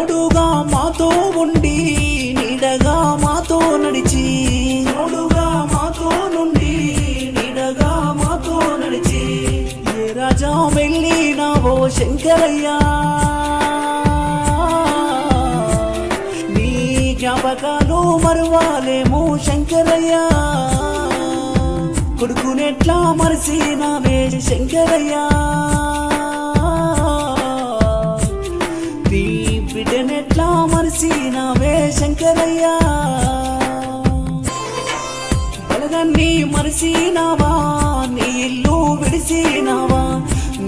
తోడుగా మాతో ఉండి నీడగా మాతో నడిచి. తోడుగా మాతో నుండి నీడగా మాతో నడిచి. ఏ రాజా వెళ్ళినావో శంకరయ్యా? నీ జ్ఞాపకాలు మరువాలేమో శంకరయ్యా. కొడుకునెట్లా మరిసినావే శంకరయ్యా. మరిసినావే శంకరయ్యా. బలగాన్ని మరిసినావా? నీ ఇల్లు విడిసినావా?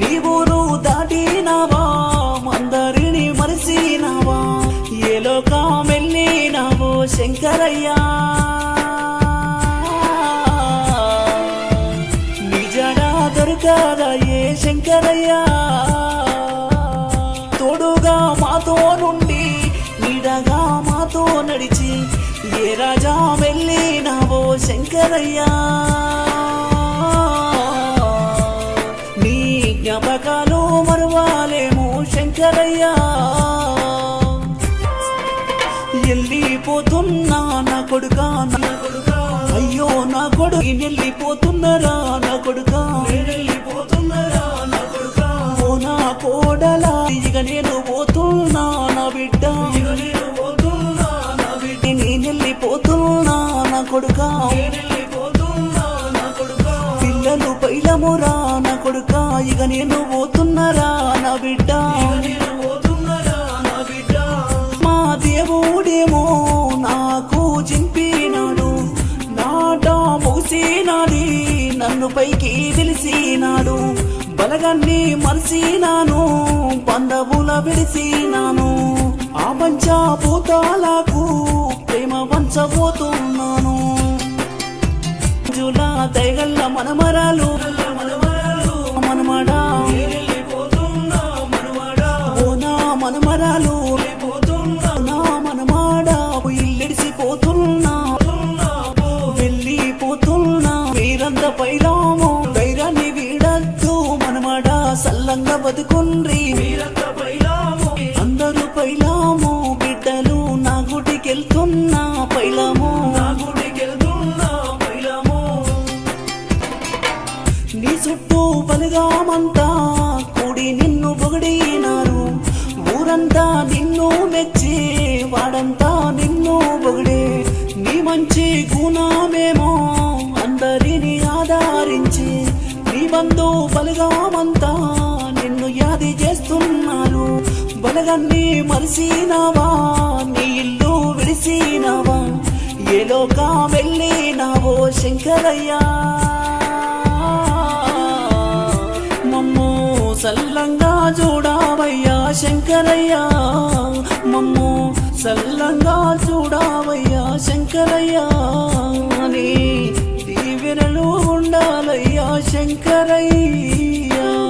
నీ ఊరు దాటినావా? అందరిని మరిసినావా? ఏ లోకం వెళ్ళినావో శంకరయ్యా నిజడా దొరకదా ఏ శంకరయ్యా? నడిచి ఏ రాజా వెళ్ళినావో శంకరయ్యా? నీ జ్ఞాపకాలు మరువాలేమో శంకరయ్యా. వెళ్ళిపోతున్నా నా కొడుకా నా కొడుకా. అయ్యో నా కొడుకు వెళ్ళిపోతున్నారా నా కొడుకా. వెళ్ళిపోతున్నారా నా కొడుకా. ఓ నా కోడలా ఇక నేను పోతున్నా నా బిడ్డ. కొడుకా. నా కొడుకా పిల్లలు పైలమురా నా కొడుకా. ఇక నేను పోతున్నారా నా బిడ్డ. నేను నా బిడ్డ మా దేవుడేమో నాకు చింపినాడు నాట మూసినాడి నన్ను పైకి తెలిసినాడు బలగాన్ని మరిసినాను బంధవుల విడిసినాను ఆ పంచభూతాలకు ప్రేమ పంచబోతున్నాను జుల దయగల్ల మనమరాలు. మనమడా ఓ నా మనమరాలు. నా మనమాడా. ఇల్లెడిసిపోతున్నా. వెళ్ళిపోతున్నా. వీరంత పైలాము. ధైర్యాన్ని వీడద్దు. మనమాడా సల్లంగా బతుకుండ్రి. అందరూ చుట్టూ బలిగామంతా కూడి నిన్ను పొగిడినారు ఊరంతా నిన్ను మెచ్చి వాడంతా నిన్ను పొగిడే నీ మంచి గుణమేమో అందరిని ఆధారించి నీ బంధు బలిగామంతా నిన్ను యాది చేస్తున్నారు బలగన్ని మరిసినావా? నీ ఇల్లు విడిసినావా ఏ లోకా వెళ్ళినావో శంకరయ్యా? సల్లంగా చూడావయ్యా శంకరయ్యా. మమ్ము సల్లంగా చూడావయ్యా శంకరయ్యా. నీ దీవెనలు ఉండాలయ్యా శంకరయ్యా.